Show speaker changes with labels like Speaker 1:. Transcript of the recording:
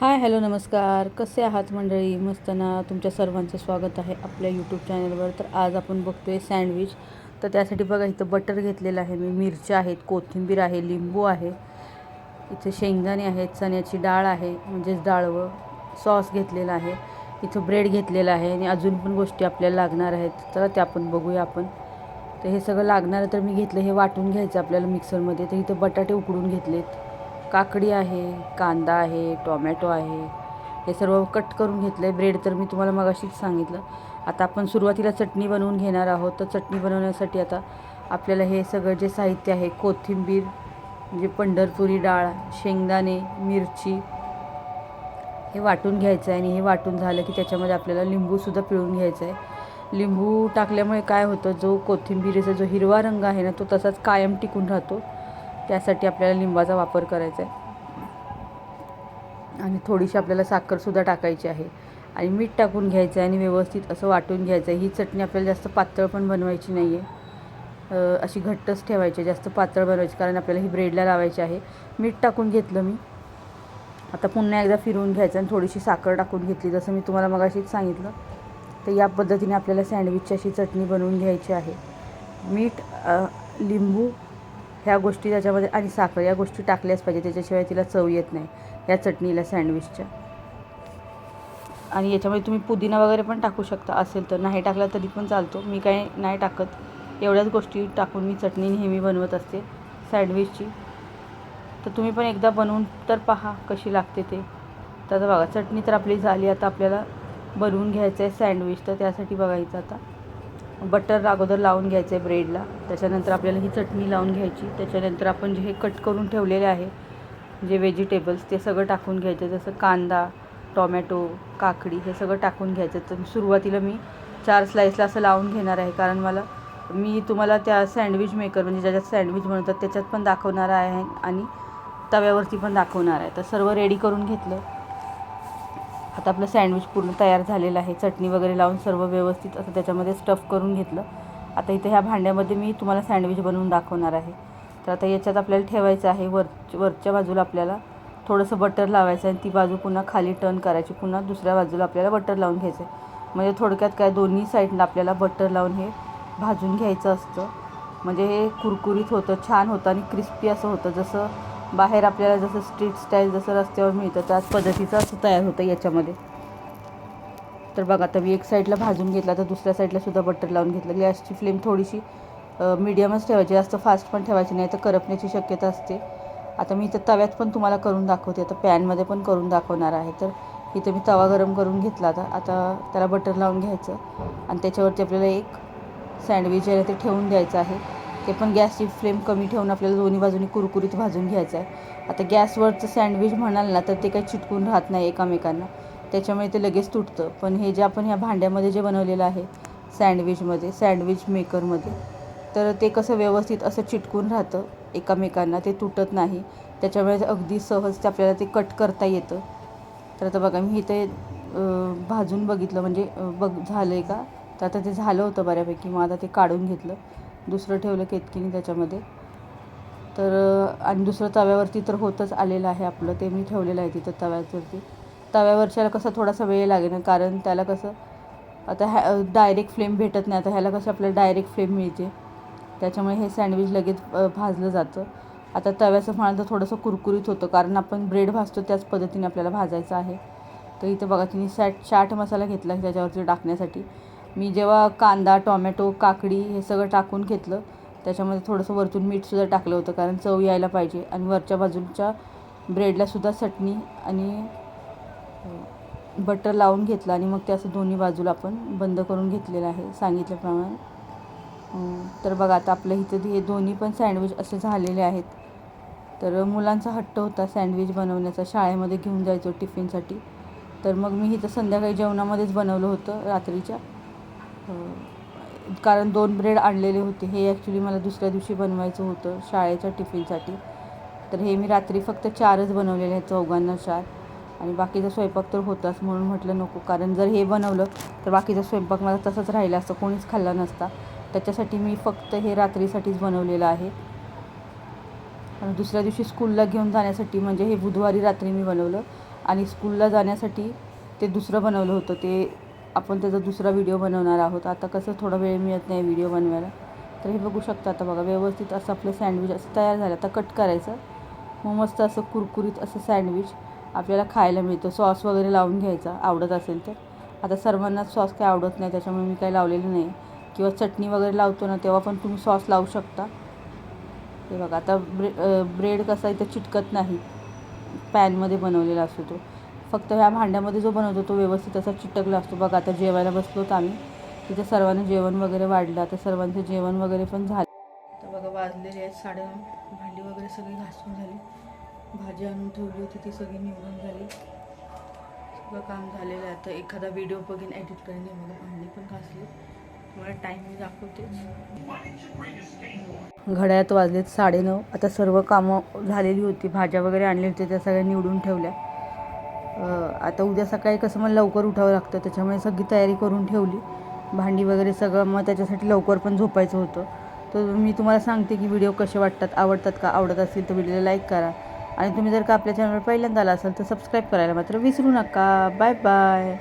Speaker 1: Hi hello नमस्कार. कसे आहात मंडळी? मस्त ना? तुमच्या सर्वांचं स्वागत आहे आपल्या यूट्यूब चॅनलवर तर आज आपण बघतोय सँडविच तर त्यासाठी बघा इथं बटर घेतलेलं आहे मी. मिरच्या आहेत कोथिंबीर आहे लिंबू आहे. इथे शेंगदाणे आहेत चण्याची डाळ आहे म्हणजेच डाळवं. सॉस घेतलेला आहे. इथं ब्रेड घेतलेलं आहे आणि अजून पण गोष्टी आपल्याला लागणार आहेत. तर त्या पण बघूया आपण. तर हे सगळं लागणार तर मी घेतलं हे वाटून घ्यायचं आपल्याला मिक्सरमध्ये तर इथं बटाटे उकडून घेतलेत. काकडी आहे कांदा आहे टॉमॅटो आहे हे सर्व कट करून घेतलं आहे ब्रेड तर मी तुम्हाला मगाशीच सांगितलं. आता आपण सुरुवातीला चटणी बनवून घेणार आहोत. तर चटणी बनवण्यासाठी आता आपल्याला हे सगळं जे साहित्य आहे कोथिंबीर म्हणजे पंढरपुरी डाळ शेंगदाणे मिरची हे वाटून घ्यायचं आहे आणि हे वाटून झालं की त्याच्यामध्ये आपल्याला लिंबूसुद्धा पिळून घ्यायचं आहे लिंबू टाकल्यामुळे काय होतं जो कोथिंबीरीचा जो हिरवा रंग आहे ना तो तसाच कायम टिकून राहतो. त्यासाठी आपल्याला लिंबाचा वापर करायचा आहे. आणि थोडीशी आपल्याला साखरसुद्धा टाकायची आहे. आणि मीठ टाकून घ्यायचं आहे आणि व्यवस्थित असं वाटून घ्यायचं आहे. ही चटणी आपल्याला जास्त पातळ पण बनवायची नाही आहे. अशी घट्टच ठेवायची जास्त पातळ बनवायची कारण आपल्याला ही ब्रेडला लावायची आहे. मीठ टाकून घेतलं मी. आता पुन्हा एकदा फिरवून घ्यायचं आणि थोडीशी साखर टाकून घेतली. जसं मी तुम्हाला मगाशीच सांगितलं तर या पद्धतीने आपल्याला सँडविचची अशी चटणी बनवून घ्यायची आहे. मीठ लिंबू ह्या गोष्टी त्याच्यामध्ये आणि साखर या गोष्टी टाकल्याच पाहिजे त्याच्याशिवाय तिला चव येत नाही. या चटणीला सँडविचच्या. आणि याच्यामध्ये तुम्ही पुदिना वगैरे पण टाकू शकता असेल तर. नाही टाकला तरी पण चालतो. मी काही नाही टाकत. एवढ्याच गोष्टी टाकून मी चटणी नेहमी बनवत असते सँडविचची. तर तुम्ही पण एकदा बनवून तर पहा कशी लागते ते. तर आता बघा चटणी तर आपली झाली. आता आपल्याला बनवून घ्यायचं आहे सँडविच तर त्यासाठी बघायचं आता. बटर अगोदर लावून घ्यायचं आहे ब्रेडला त्याच्यानंतर आपल्याला ही चटणी लावून घ्यायची. त्याच्यानंतर आपण जे हे कट करून ठेवलेले आहे जे व्हेजिटेबल्स ते सगळं टाकून घ्यायचं. जसं कांदा टॉमॅटो काकडी हे सगळं टाकून घ्यायचं. तर सुरुवातीला मी चार स्लाईसला असं लावून घेणार आहे. कारण मला मी तुम्हाला त्या सँडविच मेकर म्हणजे ज्याच्यात सँडविच बनवतात त्याच्यात पण दाखवणार आहे आणि तव्यावरती पण दाखवणार आहे. तर सर्व रेडी करून घेतलं. आता आपलं सँडविच पूर्ण तयार झालेलं आहे. चटणी वगैरे लावून सर्व व्यवस्थित असं त्याच्यामध्ये स्टफ करून घेतलं. आता इथं ह्या भांड्यामध्ये मी तुम्हाला सँडविच बनवून दाखवणार आहे. तर आता याच्यात आपल्याला ठेवायचं आहे वर वरच्या बाजूला आपल्याला थोडंसं बटर लावायचं आणि ती बाजू पुन्हा खाली टर्न करायची. पुन्हा दुसऱ्या बाजूला आपल्याला बटर लावून घ्यायचं आहे. म्हणजे थोडक्यात काय दोन्ही साईडला आपल्याला बटर लावून हे भाजून घ्यायचं असतं. म्हणजे हे कुरकुरीत होतं छान होतं आणि क्रिस्पी असं होतं. जसं बाहेर आपल्याला जसं स्ट्रीट स्टाईल जसं रस्त्यावर मिळतं त्याच पद्धतीचं असं तयार होतं याच्यामध्ये. तर बघा आता मी एक साईडला भाजून घेतला तर दुसऱ्या साईडला सुद्धा बटर लावून घेतलं. गॅसची फ्लेम थोडीशी मीडियमच ठेवायची जास्त फास्ट पण ठेवायची नाही तर करपण्याची शक्यता असते. आता मी इथं तव्यात पण तुम्हाला करून दाखवते आता पॅनमध्ये पण करून दाखवणार आहे. तर इथं मी तवा गरम करून घेतला आता आता त्याला बटर लावून घ्यायचं. आणि त्याच्यावरती आपल्याला एक सँडविच आहे ते ठेवून द्यायचं आहे. ते पण गॅसची फ्लेम कमी ठेवून आपल्याला दोन्ही बाजूनी कुरकुरीत भाजून घ्यायचं आहे. आता गॅसवरचं सँडविच म्हणाल ना तर ते काही चिटकून राहत नाही एकामेकांना. त्याच्यामुळे ते लगेच तुटतं. पण हे जे आपण ह्या भांड्यामध्ये जे बनवलेलं आहे सँडविचमध्ये सँडविच मेकरमध्ये तर ते कसं व्यवस्थित असं चिटकून राहतं एकामेकांना ते तुटत नाही. त्याच्यामुळे अगदी सहज ते आपल्याला ते कट करता येतं. तर आता बघा मी इथे भाजून बघितलं. म्हणजे बघ झालं आहे का? तर आता ते झालं होतं बऱ्यापैकी. मग आता ते काढून घेतलं. दुसरं ठेवलं केतकीने त्याच्यामध्ये. तर आणि दुसरं तव्यावरती तर होतच आलेलं आहे आपलं ते मी ठेवलेलं आहे तिथं तव्यावरती. तव्यावरच्याला कसं थोडासा वेळ लागेल कारण त्याला कसं आता ह्या डायरेक्ट फ्लेम भेटत नाही आता ह्याला कसं आपल्याला डायरेक्ट फ्लेम मिळते. त्याच्यामुळे हे सँडविच लगेच भाजलं जातं. आता तव्याचं म्हणाल तर थोडंसं कुरकुरीत होतं कारण आपण ब्रेड भाजतो त्याच पद्धतीने आपल्याला भाजायचं आहे. तर इथं बघा तिने सॅट चाट मसाला घेतला त्याच्यावरती टाकण्यासाठी. मी जेव्हा कांदा टॉमॅटो काकडी हे सगळं टाकून घेतलं त्याच्यामध्ये थोडंसं वरतून मीठसुद्धा टाकलं होतं कारण चव यायला पाहिजे. आणि वरच्या बाजूच्या ब्रेडलासुद्धा चटणी आणि बटर लावून घेतलं आणि मग ते असं दोन्ही बाजूला आपण बंद करून घेतलेलं आहे सांगितल्याप्रमाणे. तर बघा आता आपलं इथं हे दोन्ही पण सँडविच असे झालेले आहेत. तर मुलांचा हट्ट होता सँडविच बनवण्याचा शाळेमध्ये घेऊन जायचो टिफिनसाठी तर मग मी इथं संध्याकाळी जेवणामध्येच बनवलं होतं रात्रीच्या. कारण दोन ब्रेड आणलेले होते. हे ॲक्च्युली मला दुसऱ्या दिवशी बनवायचं होतं शाळेच्या टिफिनसाठी. तर हे मी रात्री फक्त चारच बनवलेले आहेत चौघांना चार. आणि बाकीचा स्वयंपाक तर होताच म्हणून म्हटलं नको. कारण जर हे बनवलं तर बाकीचा स्वयंपाक मला तसंच राहिला असतं. कोणीच खाल्ला नसता. त्याच्यासाठी मी फक्त हे रात्रीसाठीच बनवलेलं आहे. आणि दुसऱ्या दिवशी स्कूलला घेऊन जाण्यासाठी म्हणजे हे बुधवारी रात्री मी बनवलं. आणि स्कूलला जाण्यासाठी ते दुसरं बनवलं होतं. ते आपण त्याचा दुसरा व्हिडिओ बनवणार आहोत. आता कसं थोडा वेळ मिळत नाही व्हिडिओ बनवायला. तर हे बघू शकता आता बघा व्यवस्थित असं आपलं सँडविच असं तयार झालं. आता कट करायचं. मग मस्त असं कुरकुरीत असं सँडविच आपल्याला खायला मिळतं. सॉस वगैरे लावून घ्यायचा आवडत असेल तर. आता सर्वांनाच सॉस काही आवडत नाही त्याच्यामुळे मी काही लावलेलं नाही. किंवा चटणी वगैरे लावतो ना तेव्हा पण तुम्ही सॉस लावू शकता. हे बघा आता ब्रे ब्रेड कसा इथं चिटकत नाही. पॅनमध्ये बनवलेला असतो तो. फक्त ह्या भांड्यामध्ये जो बनवतो तो व्यवस्थित असा चिटकला असतो. बघा आता जेवायला बसलो तर आम्ही. तिथे सर्वांनी जेवण वगैरे वाढलं. आता सर्वांचं जेवण वगैरे पण झालं. तर बघा वाजलेले आहेत साडेनऊ भांडी वगैरे सगळी घासून झाली. भाजी आणून ठेवली होती ती सगळी निवडून झाली. सगळं काम झालेलं आहे. आता एखादा व्हिडिओ बघीन एडिट करेन बघा भांडी पण घासली. तुम्हाला टाईम मी दाखवते. घड्याळात वाजलेत साडेनऊ आता सर्व कामं झालेली होती. भाज्या वगैरे आणल्या होत्या त्या सगळ्या निवडून ठेवल्या. आता उद्या सकाळी कसं मला लवकर उठावं लागतं त्याच्यामुळे सगळी तयारी करून ठेवली. भांडी वगैरे सगळं मग त्याच्यासाठी लवकर पण झोपायचं होतं. तर मी तुम्हाला सांगते की व्हिडिओ कसे वाटतात आवडतात का आवडत असतील तर व्हिडिओला लाईक करा. आणि तुम्ही जर का आपल्या चॅनलवर पहिल्यांदा आला असाल तर सबस्क्राईब करायला मात्र विसरू नका. Bye bye